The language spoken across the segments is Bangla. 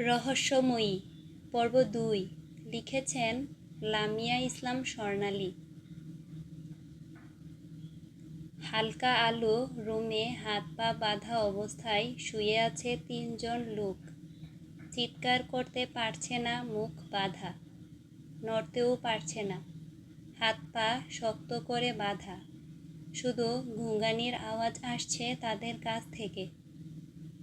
রহস্যময়ী। পর্ব দুই। লিখেছেন লামিয়া ইসলাম স্বর্ণালী। হালকা আলো রুমে হাত পা বাঁধা অবস্থায় শুয়ে আছে তিনজন লোক। চিৎকার করতে পারছে না, মুখ বাঁধা। নড়তেও পারছে না। হাত পা শক্ত করে বাঁধা। শুধু ঘুঙ্গানির আওয়াজ আসছে তাদের কাছ থেকে।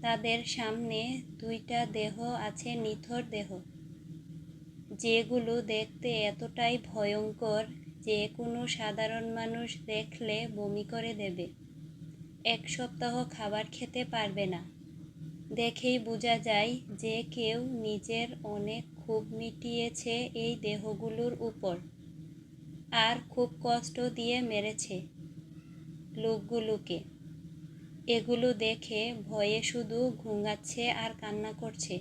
তাদের সামনে দুইটা দেহ আছে, নিথর দেহ। যেগুলো দেখতে এতটাই ভয়ঙ্কর যে কোনো সাধারণ মানুষ দেখলে বমি করে দেবে। এক সপ্তাহ খাবার খেতে পারবে না। দেখেই বোঝা যায় যে কেউ নিজের অনেক ক্ষোভ মিটিয়েছে এই দেহগুলোর উপর। আর খুব কষ্ট দিয়ে মেরেছে লোকগুলোকে। এগুলো দেখে ভয়ে শুধু ঘুঙাচ্ছে আর কান্না করছে।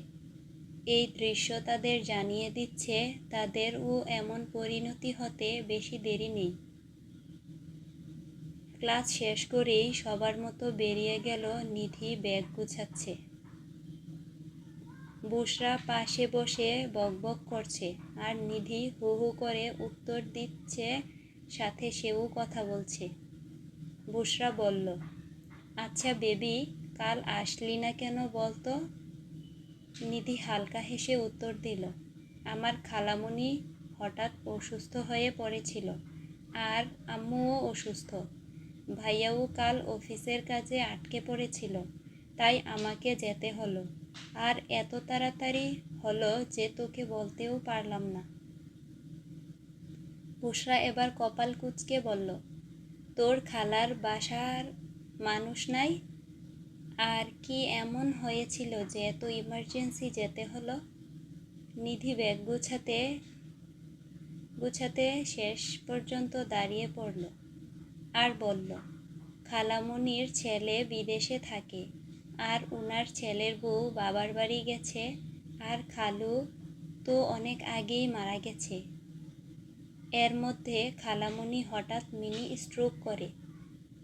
এই দৃশ্য তাদের জানিয়ে দিচ্ছে, তাদেরও এমন পরিণতি হতে বেশি দেরি নেই। ক্লাস শেষ করেই সবার মতো বেরিয়ে গেল নিধি ব্যাগ গুছাচ্ছে। বুসরা পাশে বসে বকবক করছে আর নিধি হু হু করে উত্তর দিচ্ছে, সাথে সেও কথা বলছে। বুসরা বলল আচ্ছা বেবি, কাল আসলি না কেন বলতো? নিধি হালকা হেসে উত্তর দিল, আমার খালামণি হঠাৎ অসুস্থ হয়ে পড়েছিল। আর আম্মুও অসুস্থ। ভাইয়াও কাল অফিসের কাজে আটকে পড়েছিল, তাই আমাকে যেতে হলো। আর এত তাড়াতাড়ি হলো যে তোকে বলতেও পারলাম না। বুসরা এবার কপাল কুচকে বলল, তোর খালার বাসার মানুষ নাই। আর কি এমন হয়েছিল যে এত ইমার্জেন্সি যেতে হলো? নিধি ব্যাগ গুছাতে গুছাতে শেষ পর্যন্ত দাঁড়িয়ে পড়ল আর বলল খালামণির ছেলে বিদেশে থাকে আর উনার ছেলের বউ বাবার বাড়ি গেছে আর খালু তো অনেক আগেই মারা গেছে। এর মধ্যে খালামণি হঠাৎ মিনি স্ট্রোক করে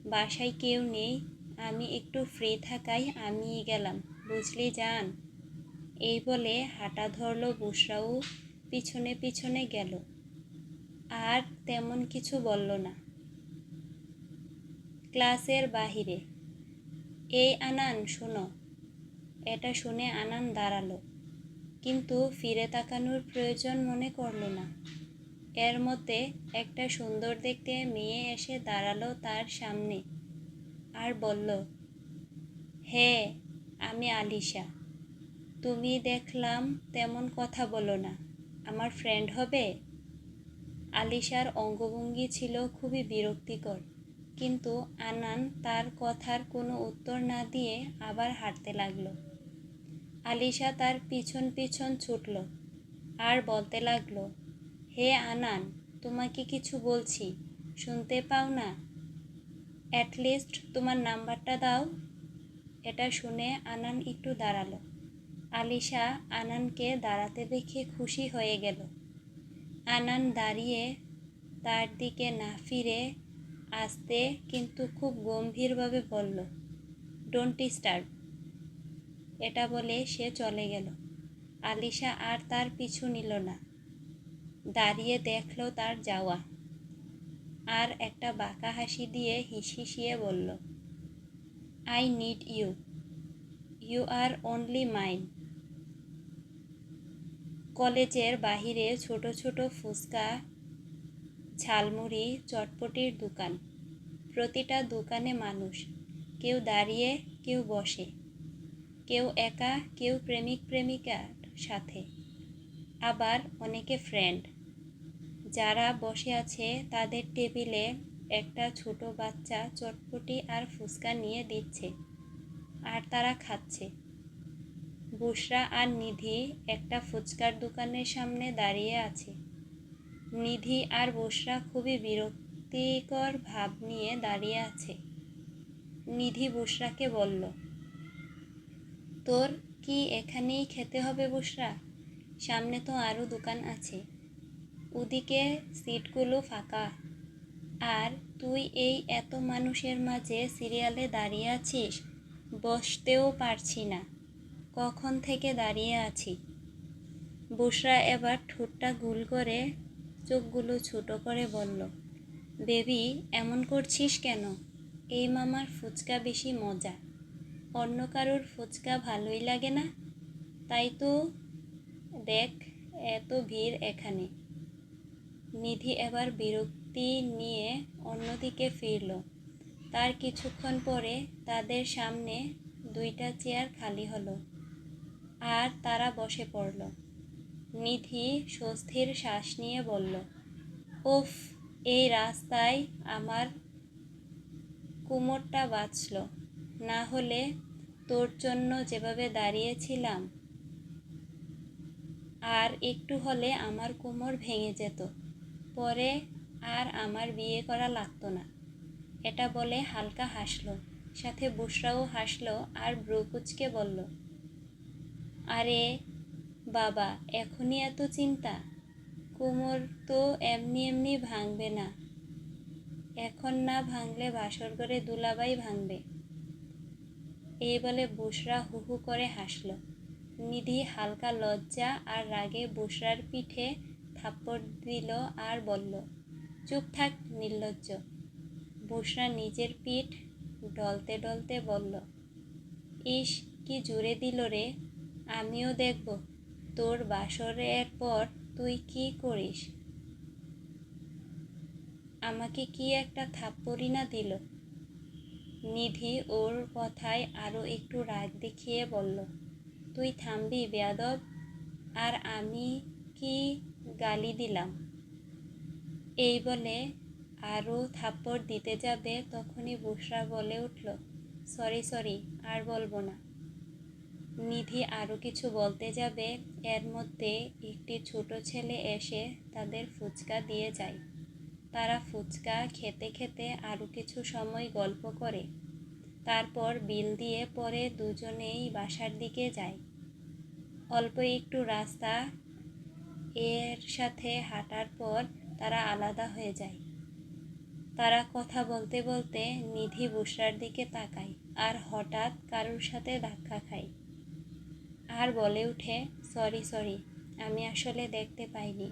বাসায় কেউ নেই, আমি একটু ফ্রি থাকাই আমি গেলাম, বুঝলি যান এই বলে হাঁটা ধরল বুসরাও পিছনে পিছনে গেল। আর তেমন কিছু বলল না। ক্লাসের বাহিরে। এই আনান, শোনো। এটা শুনে আনান দাঁড়াল। কিন্তু ফিরে তাকানোর প্রয়োজন মনে করল না। এর মধ্যে একটা সুন্দর দেখতে মেয়ে এসে দাঁড়াল তার সামনে আর বলল, হে, আমি আলিশা। তুমি দেখলাম তেমন কথা বলো না। আমার ফ্রেন্ড হবে? আলিশার অঙ্গভঙ্গি ছিল খুবই বিরক্তিকর, কিন্তু আনান তার কথার কোনো উত্তর না দিয়ে আবার হাঁটতে লাগল। আলিশা তার পিছন পিছন ছুটল আর বলতে লাগল হে আনান, তোমাকে কিছু বলছি। শুনতে পাও না? অ্যাটলিস্ট তোমার নাম্বারটা দাও। এটা শুনে আনান একটু দাঁড়াল। আলিশা আনানকে দাঁড়াতে দেখে খুশি হয়ে গেল। আনান দাঁড়িয়ে তার দিকে না ফিরে আসতে কিন্তু খুব গম্ভীরভাবে বলল ডোন্ট ডিস্টার্ব এটা বলে সে চলে গেল। আলিশা আর তার পিছু নিল না। দাঁড়িয়ে দেখল তার যাওয়া। আর একটা বাঁকা হাসি দিয়ে হিসিয়ে বলল I need you you are only mine কলেজের বাহিরে ছোট ছোট ফুচকা, ঝালমুড়ি, চটপটির দোকান। প্রতিটা দোকানে মানুষ। কেউ দাঁড়িয়ে, কেউ বসে। কেউ একা, কেউ প্রেমিক প্রেমিকার সাথে। আবার অনেকে ফ্রেন্ড যারা বসে আছে তাদের টেবিলে একটা ছোট বাচ্চা চটপটি আর ফুচকা নিয়ে দিচ্ছে আর তারা খাচ্ছে। বুসরা আর নিধি একটা ফুচকার দোকানের সামনে দাঁড়িয়ে আছে। নিধি আর বুসরা খুবই বিরক্তিকর ভাব নিয়ে দাঁড়িয়ে আছে। নিধি বুসরাকে বলল, তোর কি এখানেই খেতে হবে বুসরা? সামনে তো আরও দোকান আছে। ওদিকে সিটগুলো ফাঁকা। আর তুই এই এত মানুষের মাঝে সিরিয়ালে দাঁড়িয়ে আছিস, বসতেও পারছি না। কখন থেকে দাঁড়িয়ে আছি? বুসরা এবার ঠোঁটটা গুল করে চোখগুলো ছোটো করে বলল, বেবি, এমন করছিস কেন? এই মামার ফুচকা বেশি মজা। অন্য কারোর ফুচকা ভালোই লাগে না। তাই তো দেখ, এত ভিড় এখানে। নিধি এবার বিরক্তি নিয়ে অন্যদিকে ফিরল। তার কিছুক্ষণ পরে তাদের সামনে দুইটা চেয়ার খালি হলো আর তারা বসে পড়ল। নিধি স্বস্তির শ্বাস নিয়ে বলল, উফ, এই রাস্তায় আমার কুমোরটা বাঁচল। না হলে তোর জন্য যেভাবে দাঁড়িয়েছিলাম, আর একটু হলে আমার কোমর ভেঙে যেত। পরে আর আমার বিয়ে করা লাগতো না। এটা বলে হালকা হাসলো, সাথে বুসরাও হাসলো আর ব্রুকুচকে বলল, আরে বাবা, এখনই এত চিন্তা? কোমর তো এমনি এমনি ভাঙবে না। এখন না ভাঙলে বাসর করে দুলাবাই ভাঙবে। এই বলে বুসরা হু হু করে হাসল। নিধি হালকা লজ্জা আর রাগে বুসরার পিঠে থাপ্পড় দিল আর বলল, চুপ থাক নির্লজ্জ। বুসরা নিজের পিঠ ডলতে ডলতে বলল, ইস, কি জুড়ে দিল রে, আমিও দেখব, তোর বাসরের পর তুই কি করিস? আমাকে কি একটা থাপ্পড়ি না দিল? নিধি ওর কথায় আরও একটু রাগ দেখিয়ে বলল, তুই থামবি বেয়াদব, আর আমি কি গালি দিলাম। এই বলে আরও থাপ্পড় দিতে যাবে তখনই বুসরা বলে উঠল, সরি সরি, আর বলব না। নিধি আরও কিছু বলতে যাবে, এর মধ্যে একটি ছোট ছেলে এসে তাদের ফুচকা দিয়ে যায়। তারা ফুচকা খেতে খেতে আরও কিছু সময় গল্প করে। তারপর বিল দিয়ে পরে দুজনেই বাসার দিকে যায়। অল্প একটু রাস্তা এর সাথে হাঁটার পর তারা আলাদা হয়ে যায়। তারা কথা বলতে বলতে নিধি বুসরার দিকে তাকায় আর হঠাৎ কারোর সাথে ধাক্কা খায়। আর বলে উঠে সরি সরি, আমি আসলে দেখতে পাইনি।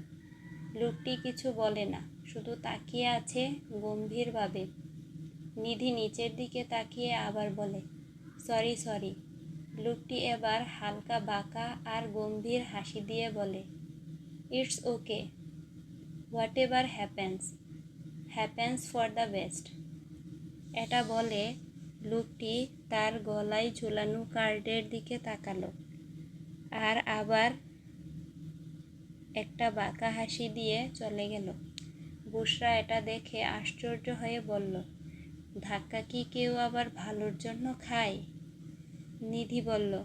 লোকটি কিছু বলে না, শুধু তাকিয়ে আছে গম্ভীরভাবে। নিধি নিচের দিকে তাকিয়ে আবার বলে, সরি সরি। লোকটি এবার হালকা বাঁকা আর গম্ভীর হাসি দিয়ে বলে it's okay whatever happens happens for the best এটা বলে লোকটি তার গলায় ঝুলানো কার্ডের দিকে তাকালো। আর আবার একটা বাঁকা হাসি দিয়ে চলে গেল। বুসরা এটা দেখে আশ্চর্য হয়ে বলল, ধাক্কা কি কেউ আবার ভালোর জন্য খায়? নিধি বলল,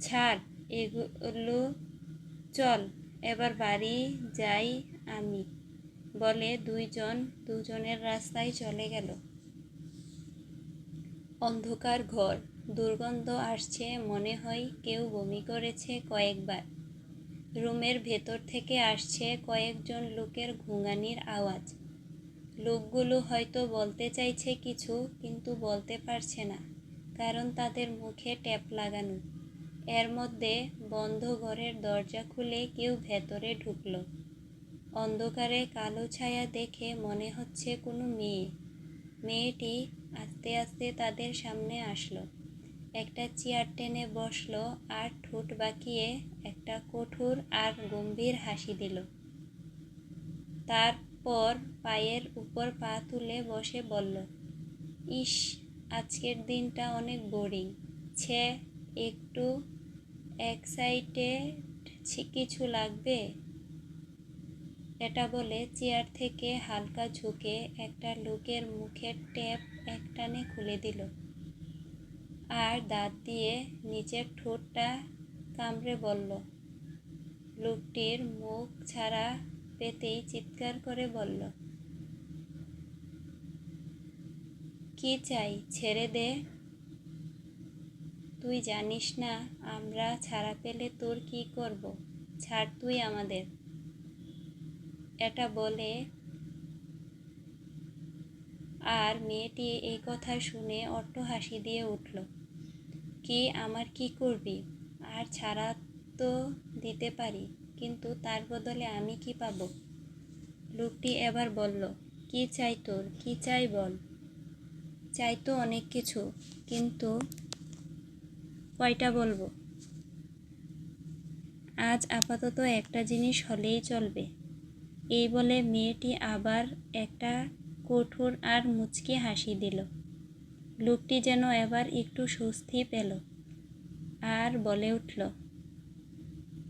ছাড়, এগুলো চল। এবার বাড়ি যাই আমি। বলে দুইজন, দুজনের রাস্তায় চলে গেল। অন্ধকার ঘর, দুর্গন্ধ আসছে মনে হয় কেউ বমি করেছে কয়েকবার। রুমের ভেতর থেকে আসছে কয়েকজন লোকের ঘুঙানির আওয়াজ। লোকগুলো হয়তো বলতে চাইছে কিছু, কিন্তু বলতে পারছে না, কারণ তাদের মুখে ট্যাপ লাগানো। এর মধ্যে বন্ধ ঘরের দরজা খুলে কেউ ভেতরে ঢুকল। অন্ধকারে কালো ছায়া দেখে মনে হচ্ছে কোনো মেয়ে। মেয়েটি আস্তে আস্তে তাদের সামনে আসলো। একটা চেয়ার টেনে বসল আর ঠোঁট বাঁকিয়ে একটা কঠোর আর গম্ভীর হাসি দিল। তারপর পায়ের উপর পা তুলে বসে বলল, ইস, আজকের দিনটা অনেক বোরিং ছে একটু এক্সাইটেড কিছু লাগবে? এটা বলে চেয়ার থেকে হালকা ঝুঁকে একটা লোকের মুখের ট্যাপ একটানে খুলে দিল। আর দাঁত দিয়ে নিচের ঠোঁটটা কামড়ে বলল। লোকটির মুখ ছাড়া পেতেই চিৎকার করে বলল, কি চাই? ছেড়ে দে। তুই জানিস না আমরা ছাড়া পেলে তোর কি করব? ছাড় তুই আমাদের। এটা বলে আর মেয়েটি এই কথা শুনে অট্ট হাসি দিয়ে উঠল। কি, আমার কি করবি? আর ছাড়া তো দিতে পারি, কিন্তু তার বদলে আমি কি পাব? লোকটি এবার বলল, কি চাই তোর? কি চাই বল? চাই তো অনেক কিছু, কিন্তু কয়টা বলব? আজ আপাতত একটা জিনিস হলেই চলবে। এই বলে মেয়েটি আবার একটা কঠোর আর মুচকি হাসি দিল। লোকটি যেন এবার একটু স্বস্তি পেল আর বলে উঠল,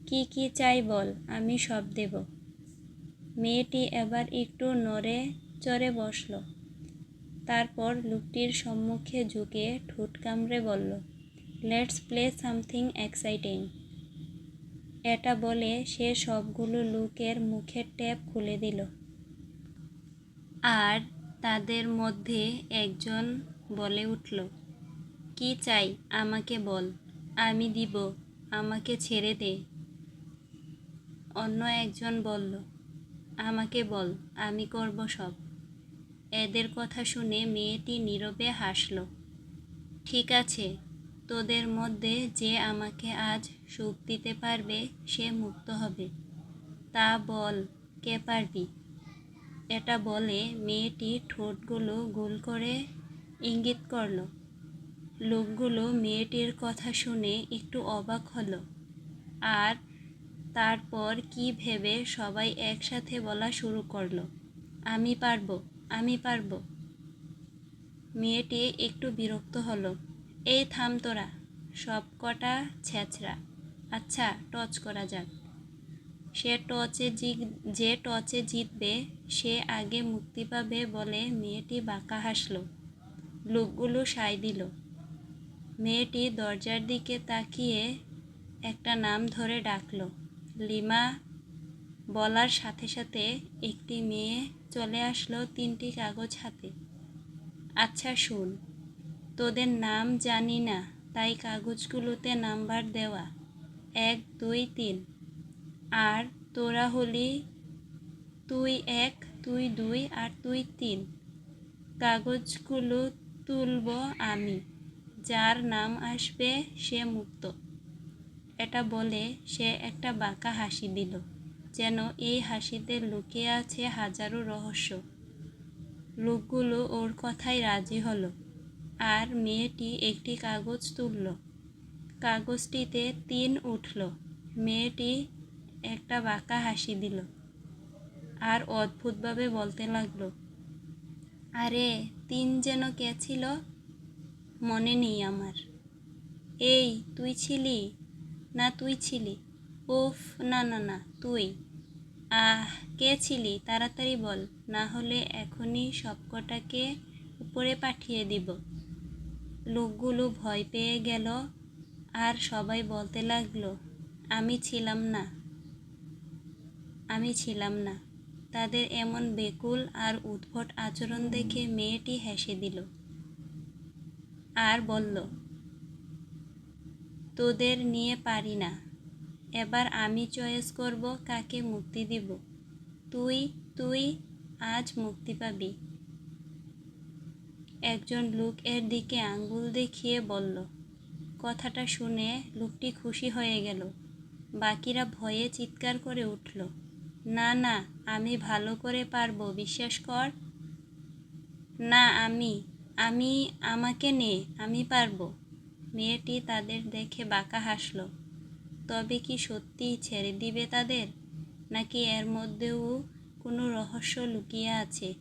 কি কি চাই বল, আমি সব দেব। মেয়েটি এবার একটু নড়ে চড়ে বসল। তারপর লোকটির সম্মুখে ঝুঁকে ঠোঁট কামড়ে বলল লেটস প্লে সামথিং এক্সাইটিং এটা বলে সে সবগুলো লোকের মুখের ট্যাপ খুলে দিল। আর তাদের মধ্যে একজন বলে উঠল, কি চাই আমাকে বল, আমি দিব, আমাকে ছেড়ে দে। অন্য একজন বলল, আমাকে বল, আমি করব সব। এদের কথা শুনে মেয়েটি নীরবে হাসল, ঠিক আছে তোদের মধ্যে যে আমাকে আজ সুখ দিতে পারবে, সে মুক্ত হবে। তা বল, কে পারবি? এটা বলে মেয়েটি ঠোঁটগুলো গোল করে ইঙ্গিত করল। লোকগুলো মেয়েটির কথা শুনে একটু অবাক হলো। আর তারপর কি ভেবে সবাই একসাথে বলা শুরু করল, আমি পারব আমি পারব। মেয়েটি একটু বিরক্ত হলো। এই থাম তোরা, সব কটা ছেঁচড়া। আচ্ছা টচ করা যাক। সে টচে জিত যে টচে জিতবে, সে আগে মুক্তি পাবে বলে মেয়েটি বাঁকা হাসল। লোকগুলো সায় দিল। মেয়েটি দরজার দিকে তাকিয়ে একটা নাম ধরে ডাকল। লিমা বলার সাথে সাথে একটি মেয়ে চলে আসলো তিনটি কাগজ হাতে। আচ্ছা শুন। তোদের নাম জানি না, তাই কাগজগুলোতে নাম্বার দেওয়া। এক, দুই, তিন। আর তোরা হলি তুই এক, তুই দুই, আর তুই তিন। কাগজগুলো তুলব আমি, যার নাম আসবে সে মুক্ত। এটা বলে সে একটা বাঁকা হাসি দিল, যেন এই হাসিতে লুকিয়ে আছে হাজারো রহস্য। লোকগুলো ওর কথাই রাজি হলো। আর মেয়েটি একটি কাগজ তুলল। কাগজটিতে তিন উঠল। মেয়েটি একটা বাঁকা হাসি দিল আর অদ্ভুতভাবে বলতে লাগল, আরে, তিন যেন কে ছিল? মনে নেই আমার। এই, তুই ছিলি? না, তুই ছিলি। ওফ না না না, তুই। আহ, কে ছিলি? তাড়াতাড়ি বল, না হলে এখনই সবকটাকে উপরে পাঠিয়ে দিব। লোকগুলো ভয় পেয়ে গেল, আর সবাই বলতে লাগল, আমি ছিলাম না। আমি ছিলাম না। তাদের এমন বেকুল আর উদ্ভট আচরণ দেখে মেয়েটি হেসে দিল। আর বলল, তোদের নিয়ে পারি না। এবার আমি চয়েস করব কাকে মুক্তি দিব। তুই তুই, আজ মুক্তি পাবি। একজন লোক এর দিকে আঙ্গুল দেখিয়ে বলল, কথাটা শুনে লোকটি খুশি হয়ে গেল। বাকিরা ভয়ে চিৎকার করে উঠল, না না, আমি ভালো করে পারব, বিশ্বাস কর। না, আমি আমি, আমাকে নে, আমি পারব। মেয়েটি তাদের দেখে বাঁকা হাসল, তবে কি সত্যি ছেড়ে দিবে তাদের? নাকি এর মধ্যেও কোনো রহস্য লুকিয়ে আছে?